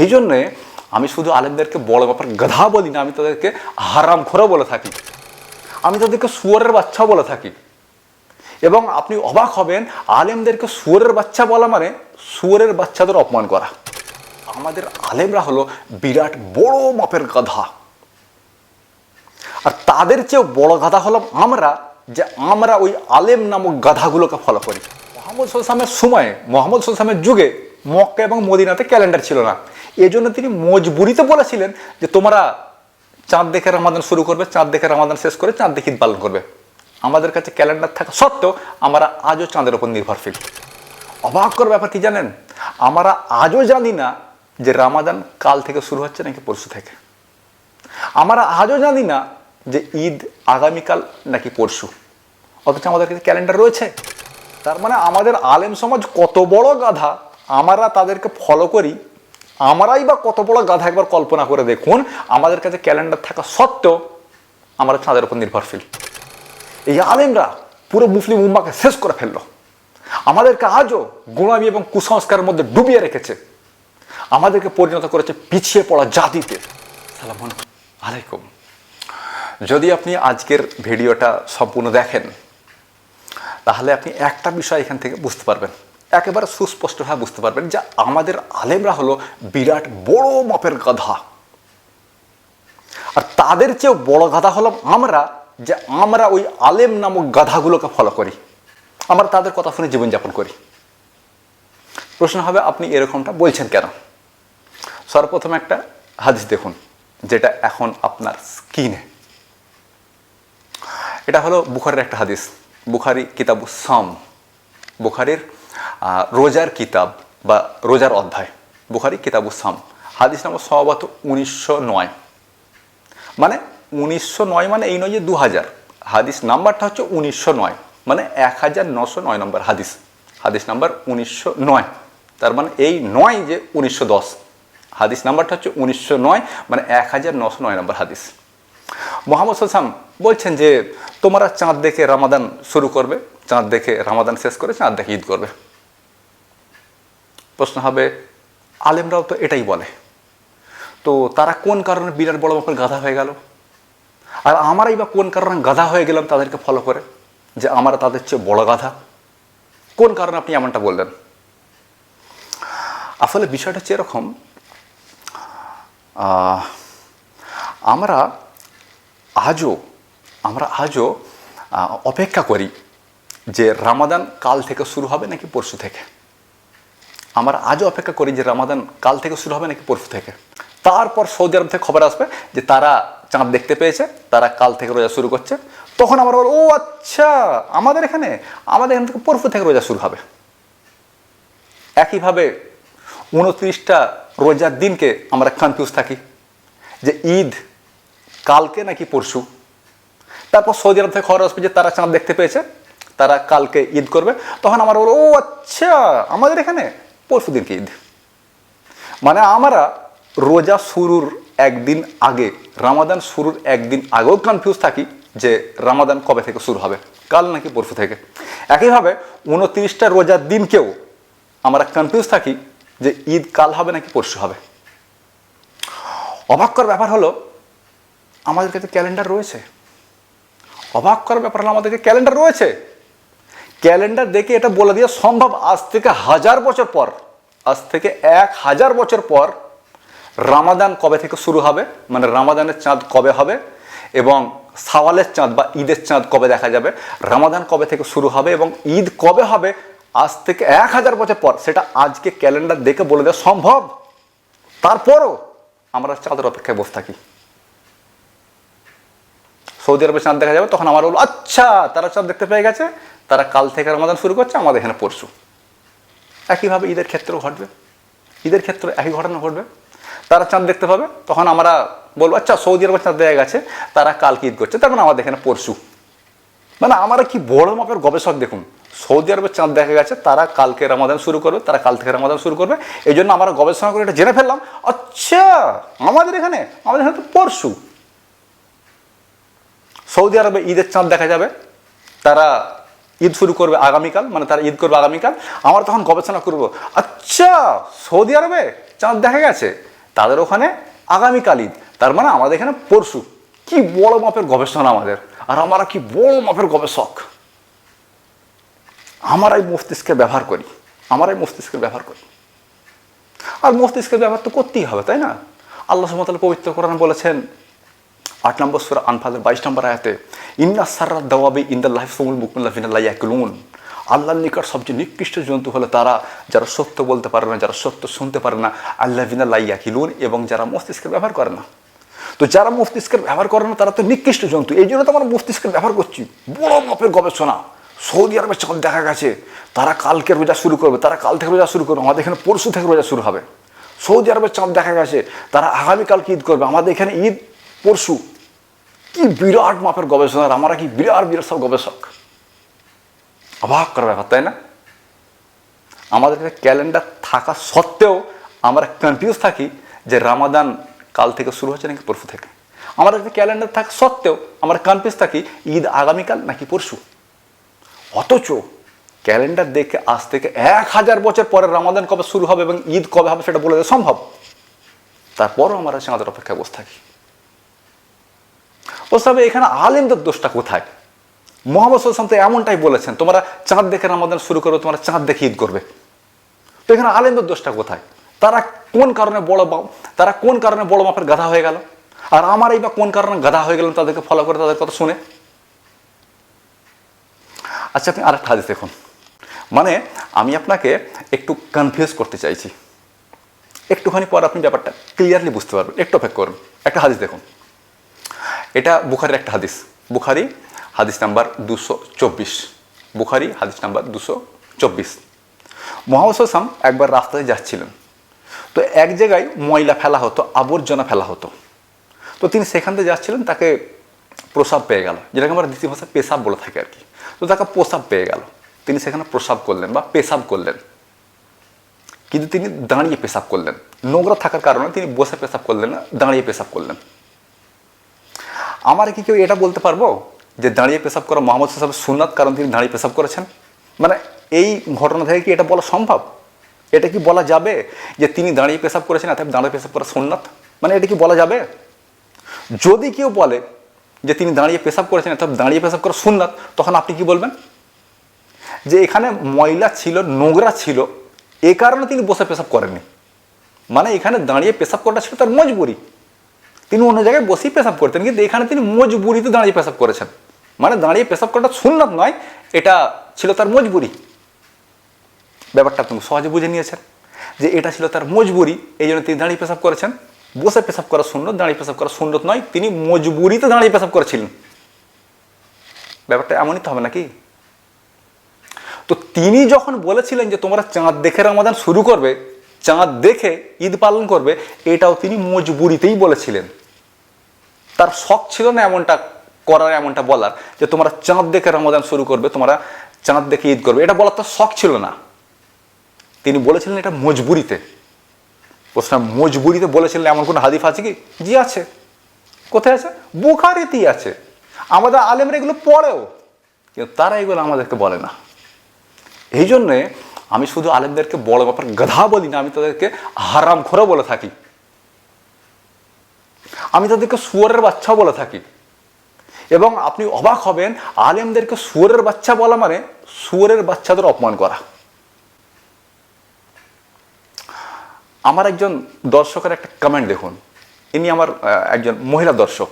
এই জন্যে আমি শুধু আলেমদেরকে বড় ব্যাপার গাধা বলি না, আমি তাদেরকে হারাম খোরা বলে থাকি। আমি তাদেরকে সুয়ারের বাচ্চা বলে থাকি। এবং আপনি অবাক হবেন, আলেমদেরকে সুয়ারের বাচ্চা বলা মানে সুয়ারের বাচ্চাদের অপমান করা। আমাদের আলেমরা হলো বিরাট বড় মাপের গাধা। আর তাদের চেয়েও বড় গাধা হলাম আমরা, যে আমরা ওই আলেম নামক গাধাগুলোকে ফলো করি। মোহাম্মদ সোসামের সময়ে, মোহাম্মদ সোসামের যুগে মক্কা এবং মদিনাতে ক্যালেন্ডার ছিল না। এই জন্য তিনি মজবুরিতে বলেছিলেন যে, তোমরা চাঁদ দেখে রামাদান শুরু করবে, চাঁদ দেখে রামাদান শেষ করে চাঁদ দেখে ঈদ পালন করবে। আমাদের কাছে ক্যালেন্ডার থাকা সত্ত্বেও আমরা আজও চাঁদের উপর নির্ভরশীল। অবাক কর ব্যাপার কি জানেন? আমরা আজও জানি না যে রামাদান কাল থেকে শুরু হচ্ছে নাকি পরশু থেকে। আমরা আজও জানি না যে ঈদ আগামীকাল নাকি পরশু। অথচ আমাদের কাছে ক্যালেন্ডার রয়েছে। তার মানে আমাদের আলেম সমাজ কত বড় গাধা আমরা তাদেরকে ফলো করি, আমরাই বা কত বড় গাধা একবার কল্পনা করে দেখুন, আমাদের কাছে ক্যালেন্ডার থাকা সত্ত্বেও আমরা চাঁদের উপর নির্ভরশীল। এই আলেমরা পুরো মুসলিম উম্মাকে শেষ করে ফেলল। আমাদেরকে আজও গোলামি এবং কুসংস্কারের মধ্যে ডুবিয়ে রেখেছে। আমাদেরকে পরিণত করেছে পিছিয়ে পড়া জাতিতে। সালাম আলাইকুম। যদি আপনি আজকের ভিডিওটা সম্পূর্ণ দেখেন, তাহলে আপনি একটা বিষয় এখান থেকে বুঝতে পারবেন। একেবারে সুস্পষ্টভাবে বুঝতে পারবেন যে আমাদের আলেমরা হলো বিরাট বড় মাপের গাধা। আর তাদের চেয়েও বড় গাধা হলাম আমরা, যে আমরা ওই আলেম নামক গাধাগুলোকে ফলো করি। আমরা তাদের কথা শুনে জীবনযাপন করি। প্রশ্ন হবে, আপনি এরকমটা বলছেন কেন? সর্বপ্রথম একটা হাদিস দেখুন, যেটা এখন আপনার স্কিনে এটা হলো বুখারের একটা হাদিস, বুখারি কিতাব সাম, বুখারির রোজার কিতাব বা রোজার অধ্যায়, বুখারি কিতাবু সাম হাদিস নম্বর সবাত উনিশশো নয়। মানে উনিশশো নয় মানে এই নয় যে দু হাজার হাদিস নাম্বারটা হচ্ছে উনিশশো নয় মানে এক হাজার নশো নয় নম্বর হাদিস হাদিস নাম্বার উনিশশো নয়, তার মানে এই নয় যে উনিশশো দশ, হাদিস নাম্বারটা হচ্ছে উনিশশো নয় মানে এক হাজার নশো নয় নম্বর হাদিস। মোহাম্মদ সাল্লাম বলছেন যে, তোমরা চাঁদ দেখে রামাদান শুরু করবে, চাঁদ দেখে রামাদান শেষ করে, চাঁদ দেখে ঈদ করবে। প্রশ্ন হবে, আলেমরাও তো এটাই বলে। তো তারা কোন কারণে বিরাট বড় ব্যাপার গাধা হয়ে গেল? আর আমরাই বা কোন কারণে গাধা হয়ে গেলাম তাদেরকে ফলো করে? যে আমরা তাদের চেয়ে বড় গাধা। কোন কারণে আপনি এমনটা বললেন? আসলে বিষয়টা হচ্ছে এরকম আমরা আজও আমরা আজও অপেক্ষা করি যে রামাদান কাল থেকে শুরু হবে নাকি পরশু থেকে? আমরা আজও অপেক্ষা করি যে রামাদান কাল থেকে শুরু হবে নাকি পরশু থেকে। তারপর সৌদি আরব থেকে খবর আসবে যে তারা চাঁদ দেখতে পেয়েছে, তারা কাল থেকে রোজা শুরু করছে। তখন আমরা বলব ও আচ্ছা আমাদের এখানে? আমাদের এখান থেকে পরশু থেকে রোজা শুরু হবে। একইভাবে উনত্রিশটা রোজার দিনকে আমরা কনফিউজ থাকি যে ঈদ কালকে নাকি পরশু? তারপর সৌদি আরব থেকে খবর আসবে যে তারা চাঁদ দেখতে পেয়েছে, তারা কালকে ঈদ করবে। তখন আমার বলব ও আচ্ছা আমাদের এখানে? পরশু দিনকে ঈদ। মানে আমরা রোজা শুরুর একদিন আগে, রামাদান শুরুর একদিন আগেও কনফিউজ থাকি যে রামাদান কবে থেকে শুরু হবে, কাল নাকি পরশু থেকে। একইভাবে উনত্রিশটা রোজার দিনকেও আমরা কনফিউজ থাকি যে ঈদ কাল হবে নাকি পরশু হবে। অবাক করার ব্যাপার হলো, আমাদের কাছে ক্যালেন্ডার রয়েছে। অবাক করার ব্যাপার হলো, আমাদের ক্যালেন্ডার রয়েছে। ক্যালেন্ডার দেখে এটা বলে দেওয়া সম্ভব। আজ থেকে হাজার বছর পর, আজ থেকে এক হাজার বছর পর রামাদান কবে থেকে শুরু হবে? মানে রামাদানের চাঁদ কবে হবে? এবং সাওয়ালের চাঁদ বা ঈদের চাঁদ কবে দেখা যাবে? রামাদান কবে থেকে শুরু হবে এবং ঈদ কবে হবে? আজ থেকে এক হাজার বছর পর সেটা আজকে ক্যালেন্ডার দেখে বলে দেওয়া সম্ভব। তারপরও আমরা চাঁদের অপেক্ষায় বসে থাকি। সৌদি আরবে চাঁদ দেখা যাবে, তখন আমার বলব আচ্ছা তারা চাঁদ দেখতে পেয়ে গেছে। তারা কাল থেকে রমাদান শুরু করছে, আমাদের এখানে পরশু। একইভাবে ঈদের ক্ষেত্রেও ঘটবে। ঈদের ক্ষেত্রে একই ঘটনা ঘটবে। তারা চাঁদ দেখতে পাবে, তখন আমরা বলব আচ্ছা সৌদি আরবে চাঁদ দেখা গেছে, তারা কালকে ঈদ করছে। তার মানে আমাদের এখানে পরশু। মানে আমরা কি বড় মাপের গবেষক দেখুন? সৌদি আরবে চাঁদ দেখা গেছে, তারা কালকে রমাদান শুরু করবে, তারা কাল থেকে রমাদান শুরু করবে। এই জন্য আমরা গবেষণা করে এটা জেনে ফেললাম আচ্ছা আমাদের এখানে আমাদের এখানে তো পরশু। সৌদি আরবে ঈদের চাঁদ দেখা যাবে, তারা ঈদ শুরু করবে আগামীকাল মানে তারা ঈদ করবে আগামীকাল। আমরা তখন গবেষণা করব আচ্ছা সৌদি আরবে চাঁদ দেখা গেছে, তাদের ওখানে আগামীকাল ঈদ। তার মানে আমাদের এখানে পরশু। কি বড় মাপের গবেষণা আমাদের, আর আমরা কি বড় মাপের গবেষক? আমরাই মস্তিষ্কের ব্যবহার করি আমরাই মস্তিষ্কের ব্যবহার করি। আর মস্তিষ্কের ব্যবহার তো করতেই হবে, তাই না? আল্লাহ সুমতাল পবিত্র কোরআন বলেছেন আট নম্বর সুরা আনফালের বাইশ নম্বর আয়াতে, ইন্না সার্রা দাওয়াবি ইন্দাল্লাহ ফুমুল মুকুল্লাহ ফিনাল্লাহ ইয়াকুলুন। আল্লাহর নিকট সবচেয়ে নিকৃষ্ট জন্তু হলো তারা যারা সত্য বলতে পারে না, যারা সত্য শুনতে পারে না। আল্লাহ বিনাল্লাহ ইয়াকিলুন এবং যারা মস্তিষ্কের ব্যবহার করে না। তো যারা মস্তিষ্কের ব্যবহার করে না, তারা তো নিকৃষ্ট জন্তু। এই জন্য তো আমরা মস্তিষ্কের ব্যবহার করছি। বড় মাপের গবেষণা। সৌদি আরবে চাঁদ দেখা গেছে, তারা কালকে রোজা শুরু করবে, তারা কাল থেকে রোজা শুরু করবে, আমাদের এখানে পরশু থেকে রোজা শুরু হবে। সৌদি আরবের চাঁদ দেখা গেছে, তারা আগামীকালকে ঈদ করবে, আমাদের এখানে ঈদ পরশু। কি বিরাট মাপের গবেষণা আর আমরা কি বিরাট বিরাট সব গবেষক? অবাক করার ব্যাপার, তাই না? আমাদের কাছে ক্যালেন্ডার থাকা সত্ত্বেও আমরা কনফিউজ থাকি যে রামাদান কাল থেকে শুরু হচ্ছে নাকি পরশু থেকে। আমাদের কাছে ক্যালেন্ডার থাকা সত্ত্বেও আমরা কনফিউজ থাকি, ঈদ আগামীকাল নাকি পরশু। অথচ ক্যালেন্ডার দেখে আজ থেকে এক হাজার বছর পরে রামাদান কবে শুরু হবে এবং ঈদ কবে হবে সেটা বলে দেওয়া সম্ভব। তারপরও আমরা চাঁদের অপেক্ষায় বসে থাকি। হবে এখানে আলেমদের দোষটা কোথায়? মোহাম্মদ সাল্লাম তো এমনটাই বলেছেন, তোমরা চাঁদ দেখে রামাদান শুরু করবে তোমরা চাঁদ দেখে ঈদ করবে। তো এখানে আলেমদের দোষটা কোথায়? তারা কোন কারণে বড় তারা কোন কারণে বড় মাপের গাধা হয়ে গেল? আর আমার এই বা কোন কারণে গাধা হয়ে গেলেন তাদেরকে ফলো করে তাদের কথা শুনে? আচ্ছা আপনি আরেকটা হাদিস দেখুন। মানে আমি আপনাকে একটু কনফিউজ করতে চাইছি। একটুখানি পর আপনি ব্যাপারটা ক্লিয়ারলি বুঝতে পারবেন। একটু অপেক্ষা করুন। একটা হাদিস দেখুন। এটা বুখারির একটা হাদিস। বুখারি, হাদিস নাম্বার দুশো চব্বিশ। বুখারি, হাদিস নাম্বার দুশো চব্বিশ। মোহাম্মদ সাম একবার রাস্তায় যাচ্ছিলেন। তো এক জায়গায় ময়লা ফেলা হতো, আবর্জনা ফেলা হতো। তো তিনি সেখান থেকে যাচ্ছিলেন, তাকে প্রসাব পেয়ে গেল। যেটাকে আমরা দ্বিতীয় ভাষায় পেশাব বলে থাকি আর কি। তো তাকে প্রসাব পেয়ে গেল। তিনি সেখানে প্রসাব করলেন বা পেশাব করলেন। কিন্তু তিনি দাঁড়িয়ে পেশাব করলেন। নোংরা থাকার কারণে তিনি বসে পেশাব করলেন না, দাঁড়িয়ে পেশাব করলেন। আমার কি কেউ এটা বলতে পারব? যে দাঁড়িয়ে পেশাব করা মোহাম্মদ সাহেব সুন্নাত কারণ তিনি দাঁড়িয়ে পেশাব করেছেন? মানে এই ঘটনা থেকে কি এটা বলা সম্ভব? এটা কি বলা যাবে যে তিনি দাঁড়িয়ে পেশাব করেছেন অর্থাৎ দাঁড়িয়ে পেশাব করা সুন্নাত? মানে এটা কি বলা যাবে? যদি কেউ বলে যে তিনি দাঁড়িয়ে পেশাব করেছেন অর্থাৎ দাঁড়িয়ে পেশাব করা সুন্নাত, তখন আপনি কি বলবেন? যে এখানে ময়লা ছিল, নোংরা ছিল, এ কারণে তিনি বসে পেশাব করেননি। মানে এখানে দাঁড়িয়ে পেশাব করাটা ছিল তার মজবুরি। তিনি অন্য জায়গায় বসেই পেশাব করতেন। কিন্তু এখানে তিনি মজবুরিতে দাঁড়িয়ে পেশাব করেছেন। মানে দাঁড়িয়ে পেশাব করাটা সুন্নাত নয়, এটা ছিল তার মজবুরি। ব্যাপারটা আপনি সহজে বুঝে নিয়েছেন যে এটা ছিল তার মজবুরি এই জন্য তিনি দাঁড়িয়ে পেশাব করেছেন। বসে পেশাব করা সুন্নত, দাঁড়িয়ে পেশাব করা সুন্নত নয়, তিনি মজবুরিতে দাঁড়িয়ে পেশাব করেছিলেন। ব্যাপারটা এমনই তো হবে নাকি? তো তিনি যখন বলেছিলেন যে তোমরা চাঁদ দেখে রামাদান শুরু করবে, চাঁদ দেখে ঈদ পালন করবে, এটাও তিনি মজবুরিতেই বলেছিলেন। তার শখ ছিল না এমনটা করার, এমনটা বলার, যে তোমরা চাঁদ দেখে রমাদান শুরু করবে, তোমরা চাঁদ দেখে ঈদ করবে। এটা বলার তো শখ ছিল না। তিনি বলেছিলেন এটা মজবুরিতে। প্রশ্ন, মজবুরিতে বলেছিলেন এমন কোনো হাদিফ আছে কি? জি আছে। কোথায় আছে? বুখারিতেই আছে। আমাদের আলেমরা এগুলো পড়েও, কিন্তু তারা এগুলো আমাদেরকে বলে না। এই জন্যে আমি শুধু আলেমদেরকে বড় ব্যাপার গাধা বলি না, আমি তাদেরকে হারাম খোরা বলে থাকি। আমি তাদেরকে শুয়োরের বাচ্চাও বলে থাকি। এবং আপনি অবাক হবেন, আলেমদেরকে শুয়োরের বাচ্চা বলা মানে শুয়োরের বাচ্চাদের অপমান করা। আমার একজন দর্শকের একটা কমেন্ট দেখুন। ইনি আমার একজন মহিলা দর্শক।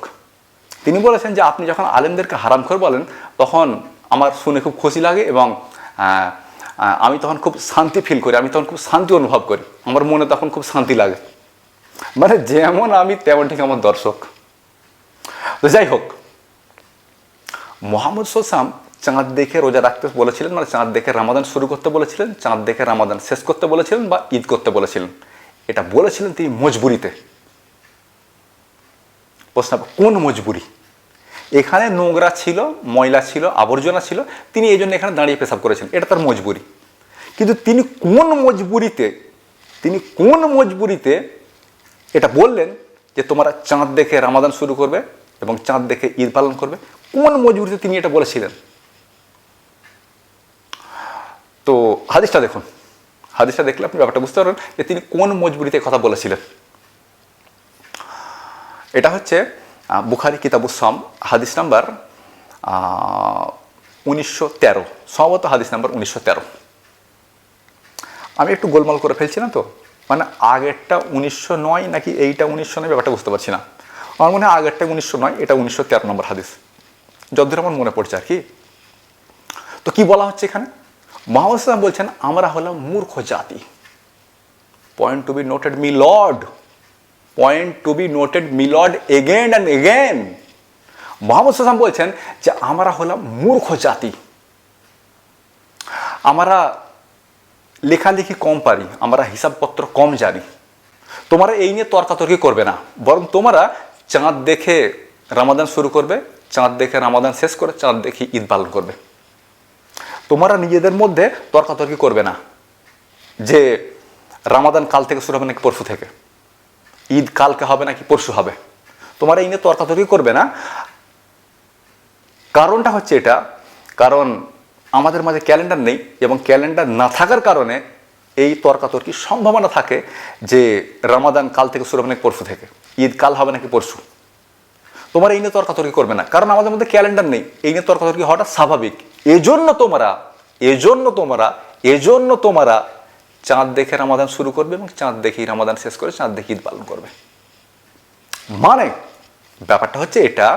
তিনি বলেছেন যে, আপনি যখন আলেমদেরকে হারাম করে বলেন, তখন আমার শুনে খুব খুশি লাগে এবং আমি তখন খুব শান্তি ফিল করি, আমি তখন খুব শান্তি অনুভব করি। আমার মনে তখন খুব শান্তি লাগে। মানে যেমন আমি, তেমন ঠিক আমার দর্শক। তো যাই হোক, মোহাম্মদ সোসাম চাঁদ দেখে রোজা রাখতে বলেছিলেন মানে চাঁদ দেখে রামাদান শুরু করতে বলেছিলেন, চাঁদ দেখে রামাদান শেষ করতে বলেছিলেন বা ঈদ করতে বলেছিলেন। এটা বলেছিলেন তিনি মজবুরিতে। প্রশ্ন, কোন মজবুরি? এখানে নোংরা ছিল, ময়লা ছিল, আবর্জনা ছিল, তিনি এই জন্য এখানে দাঁড়িয়ে পেশাব করেছেন। এটা তার মজবুরি। কিন্তু তিনি কোন মজবুরিতে, তিনি কোন মজবুরিতে এটা বললেন যে তোমরা চাঁদ দেখে রামাদান শুরু করবে এবং চাঁদ দেখে ঈদ পালন করবে। কোন মজবুরিতে তিনি এটা বলেছিলেন? তো হাদিসটা দেখুন। হাদিসটা দেখলে আপনি ব্যাপারটা বুঝতে পারবেন যে তিনি কোন মজবুরিতে কথা বলেছিলেন। এটা হচ্ছে বুখারি কিতাবুসাম হাদিস নাম্বার উনিশশো তেরো। সম্ভবত হাদিস নাম্বার উনিশশো তেরো। আমি একটু গোলমাল করে ফেলছি না তো? মানে আগেরটা উনিশশো নয় নাকি এইটা উনিশশো নয়, ব্যাপারটা বুঝতে পারছি না। আমার মনে হয় আগেরটা উনিশশো নয়, এটা উনিশশো তেরো নম্বর হাদিস। যতদূর আমার মনে পড়ছে আর কি। তো কি বলা হচ্ছে এখানে? সাল্লাম বলছেন, আমরা হলাম মূর্খ জাতি। Point to be noted my lord point to be noted my lord again and again Mohammad Salam বলছেন যে, আমরা হলাম মূর্খ জাতি। আমরা লেখালেখি কম পারি, আমরা হিসাবপত্র কম জানি। তোমরা এই নিয়ে তর্কাতর্কি করবে না, বরং তোমরা চাঁদ দেখে রামাদান শুরু করবে, চাঁদ দেখে রামাদান শেষ করে চাঁদ দেখে ঈদ পালন করবে। তোমরা নিজেদের মধ্যে তর্কাতর্কি করবে না যে রামাদান কাল থেকে শুরু হবে নাকি পরশু থেকে, ঈদ কালকে হবে নাকি পরশু হবে। তোমরা এই নিয়ে তর্কাতর্কি করবে না। কারণটা হচ্ছে এটা, কারণ আমাদের মাঝে ক্যালেন্ডার নেই এবং ক্যালেন্ডার না থাকার কারণে এই তর্কাতর্কির সম্ভাবনা থাকে যে রামাদান কাল থেকে শুরু হবে নাকি পরশু থেকে, ঈদ কাল হবে নাকি পরশু। তোমার এই নিয়ে তর্কাতর্কি করবে না, কারণ আমাদের মধ্যে ক্যালেন্ডার নেই। এই নিয়ে তর্কাতর্কি হওয়াটা স্বাভাবিক। এজন্য তোমরা এজন্য তোমরা এজন্য তোমরা চাঁদ দেখে রামাদান শুরু করবে এবং চাঁদ দেখেই রামাদান শেষ করে চাঁদ দেখে ঈদ পালন করবে। মানে ব্যাপারটা হচ্ছে এটা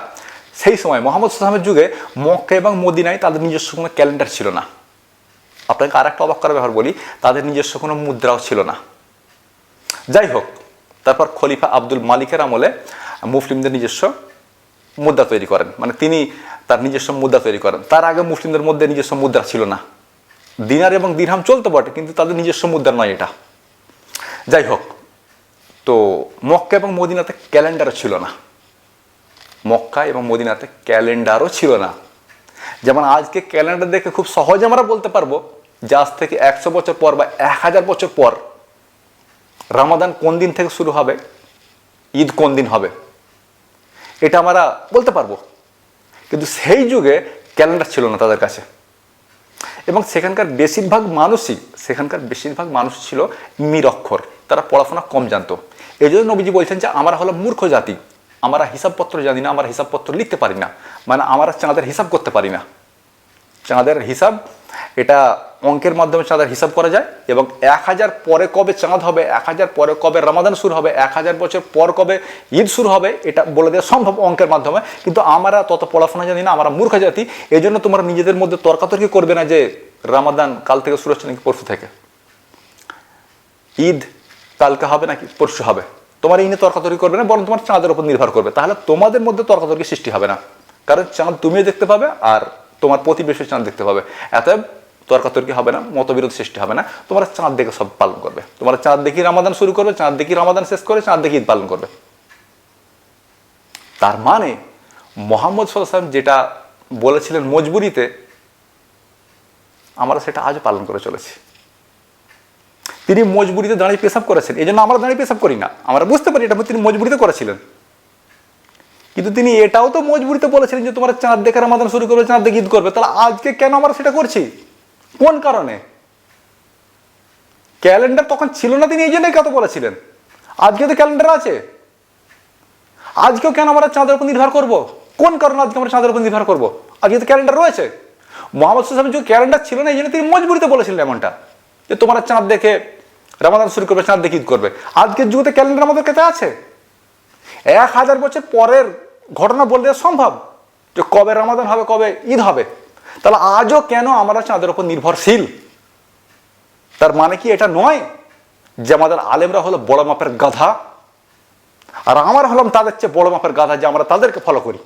সেই সময় মোহাম্মদ সাল্লামের যুগে মক্কা এবং মদিনায় তাদের নিজস্ব কোনো ক্যালেন্ডার ছিল না। আপনাকে আর একটা অবাক করার ব্যাপার বলি, তাদের নিজস্ব কোনো মুদ্রাও ছিল না। যাই হোক, তারপর খলিফা আব্দুল মালিকের আমলে মুসলিমদের নিজস্ব মুদ্রা তৈরি করেন। মানে তিনি তার নিজস্ব মুদ্রা তৈরি করেন। তার আগে মুসলিমদের মধ্যে নিজস্ব মুদ্রা ছিল না। দিনার এবং দিনহাম চলতে বটে, কিন্তু তাদের নিজস্ব মুদ্রা নয় এটা। যাই হোক, তো মক্কা এবং মদিনাতে ক্যালেন্ডারও ছিল না। মক্কা এবং মদিনাতে ক্যালেন্ডারও ছিল না। যেমন আজকে ক্যালেন্ডার দেখে খুব সহজে আমরা বলতে পারব যে আজ থেকে একশো বছর পর বা এক হাজার বছর পর রামাদান কোন দিন থেকে শুরু হবে? ঈদ কোন দিন হবে? এটা আমরা বলতে পারব। কিন্তু সেই যুগে ক্যালেন্ডার ছিল না তাদের কাছে। এবং সেখানকার বেশিরভাগ মানুষই, সেখানকার বেশিরভাগ মানুষ ছিল নিরক্ষর। তারা পড়াশোনা কম জানতো। এই জন্য নবীজি বলছেন যে, আমরা হলো মূর্খ জাতি। আমরা হিসাবপত্র জানি না, আমরা হিসাবপত্র লিখতে পারি না। মানে আমরা চাঁদের হিসাব করতে পারি না। চাঁদের হিসাব, এটা অঙ্কের মাধ্যমে চাঁদের হিসাব করা যায় এবং এক হাজার পরে কবে চাঁদ হবে, এক হাজার পরে কবে রমাদান শুরু হবে, এক হাজার বছর পর কবে ঈদ শুরু হবে, এটা বলে দেওয়া সম্ভব অঙ্কের মাধ্যমে। কিন্তু আমরা তত পড়াশোনা জানি না, আমরা মূর্খ জাতি এই জন্য তোমরা নিজেদের মধ্যে তর্কাতর্কি করবে না যে রামাদান কাল থেকে শুরু হচ্ছে নাকি পরশু থেকে। ঈদ কালকে হবে নাকি পরশু হবে? তোমার এই নিয়ে তর্কাতর্কি করবে না, বরং তোমার চাঁদের উপর নির্ভর করবে। তাহলে তোমাদের মধ্যে তর্কাতর্কি সৃষ্টি হবে না। কারণ চাঁদ তুমিও দেখতে পাবে আর তোমার প্রতিবেশী চাঁদ দেখতে পাবে। এত তর্কাতর্কি হবে না, মতবিরোধ সৃষ্টি হবে না। তোমরা চাঁদ দেখে সব পালন করবে। তোমরা চাঁদ দেখি রামাদান শুরু করবে, চাঁদ দেখি রামাদান শেষ করে চাঁদ দেখি ঈদ পালন করবে। তার মানে মোহাম্মদ সাল্লাম যেটা বলেছিলেন মজবুরিতে, আমরা সেটা আজও পালন করে চলেছি। তিনি মজবুরিতে দাঁড়িয়ে পেশাব করেছেন। এই জন্য আমরা দাঁড়িয়ে পেশাব করি না। আমরা বুঝতে পারি এটা তিনি মজবুরিতে করেছিলেন। কিন্তু তিনি এটাও তো মজবুরিতে বলেছিলেন যে তোমার চাঁদ দেখে রামাদান শুরু করবে, চাঁদ দেখে ঈদ করবে। তাহলে আজকে কেন আমরা সেটা করছি? কোন কারণে? ক্যালেন্ডার তখন ছিল না তিনি এই জন্যই কত বলেছিলেন। আজকে তো ক্যালেন্ডার আছে। আজকেও কেন আমরা চাঁদের উপর নির্ভর করব? কোন কারণে আজকে আমরা চাঁদের উপর নির্ভর করব? আজকে তো ক্যালেন্ডার রয়েছে। মোহাম্মদ সাহেব যে ক্যালেন্ডার ছিল না, এই জন্য তিনি মজবুরিতে বলেছিলেন এমনটা। যে তোমরা চাঁদ দেখে রামাদান শুরু করবে চাঁদ দেখে ঈদ করবে। আজকের যুগতে ক্যালেন্ডার আমাদের কাছে আছে। এক হাজার বছর পরের ঘটনা বলে দেওয়া সম্ভব যে কবে রামাদান হবে, কবে ঈদ হবে। তাহলে আজও কেন আমরা চাঁদের উপর নির্ভরশীল? তার মানে কি এটা নয় যে আমাদের আলেমরা হলো বড় মাপের গাধা? আর আমরা হলাম তাদের চেয়ে বড় মাপের গাধা যে আমরা তাদেরকে ফলো করি।